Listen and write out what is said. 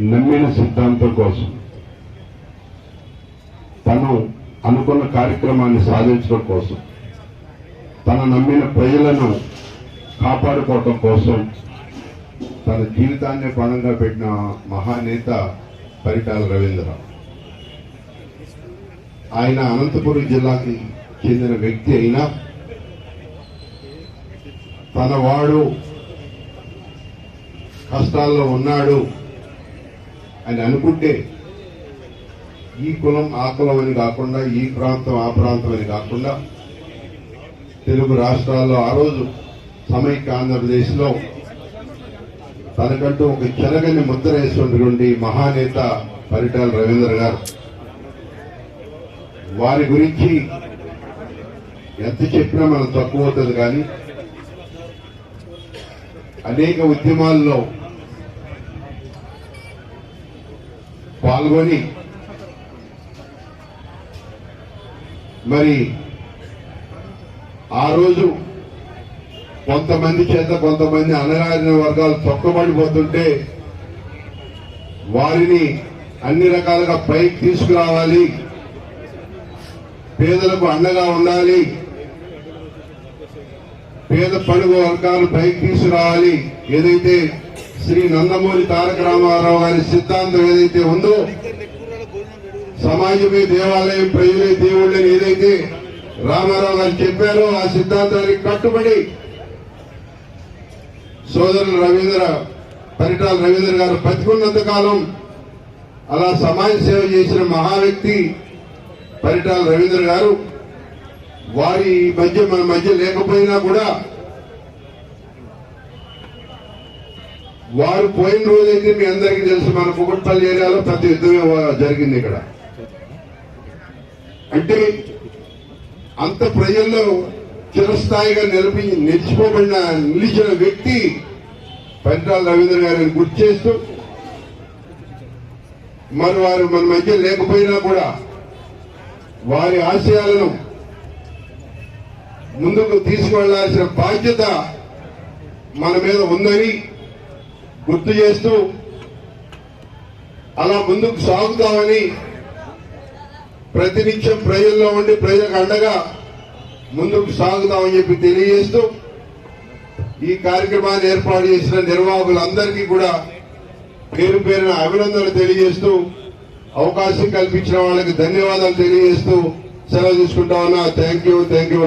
నమ్మిన సిద్ధాంతం కోసం. తను అనుకున్న కార్యక్రమాన్ని సాధించడం కోసం. తన నమ్మిన ప్రజలను కాపాడుకోవటం కోసం తన జీవితాన్ని పణంగా పెట్టిన మహానేత పరిటాల రవీంద్ర ఆయన అనంతపురం జిల్లాకి చెందిన వ్యక్తి అయినా తన వాడు కష్టాల్లో ఉన్నాడు. అని అనుకుంటే ఈ కులం ఆ కులం అని కాకుండా ఈ ప్రాంతం ఆ ప్రాంతం అని కాకుండా తెలుగు రాష్ట్రాల్లో ఆ రోజు సమైక్య ఆంధ్రప్రదేశ్లో తనకంటూ ఒక చెరగని ముద్ర వేసినటువంటి మహానేత పరిటాల రవీంద్ర గారు. వారి గురించి ఎంత చెప్పినా మనం తక్కువ అవుతుంది కానీ అనేక ఉద్యమాల్లో పాల్గొని మరి ఆ రోజు కొంతమంది చేత కొంతమంది అనగారిన వర్గాలు తొక్కబడిపోతుంటే వారిని అన్ని రకాలుగా పైకి తీసుకురావాలి. పేదలకు అండగా ఉండాలి. పేద పడుగు వర్గాలు పైకి తీసుకురావాలి. ఏదైతే శ్రీ నందమూరి తారక రామారావు గారి సిద్ధాంతం ఏదైతే ఉందో సమాజమే దేవాలయం ప్రజలే దేవుళ్ళని ఏదైతే రామారావు గారు చెప్పారో ఆ సిద్ధాంతానికి కట్టుబడి సోదరులు రవీంద్ర పరిటాల రవీంద్ర గారు బతికున్నంత కాలం అలా సమాజ సేవ చేసిన మహా వ్యక్తి పరిటాల రవీంద్ర గారు. వారి మధ్య మన మధ్య లేకపోయినా కూడా వారు పోయిన రోజైతే మీ అందరికీ తెలుసు మన కుకట్పల్లి ఏరియాలో పెద్ద యుద్ధమే జరిగింది ఇక్కడ. అంటే అంత ప్రజల్లో చిరస్థాయిగా నిలిపి నిలిచిపోబడిన నిలిచిన వ్యక్తి పరిటాల రవీంద్ర గారిని గుర్తు చేస్తూ మరి వారు మన మధ్య లేకపోయినా కూడా వారి ఆశయాలను ముందుకు తీసుకువెళ్ళాల్సిన బాధ్యత మన మీద ఉందని గుర్తు చేస్తూ అలా ముందుకు సాగుతామని ప్రతినిత్యం ప్రజల్లో ఉండి ప్రజలకు అండగా ముందుకు సాగుతామని చెప్పి తెలియజేస్తూ ఈ కార్యక్రమాన్ని ఏర్పాటు చేసిన నిర్వాహకులందరికీ కూడా పేరు పేరున అభినందనలు తెలియజేస్తూ అవకాశం కల్పించిన వాళ్ళకి ధన్యవాదాలు తెలియజేస్తూ సెలవు తీసుకుంటా ఉన్నా. Thank you thank you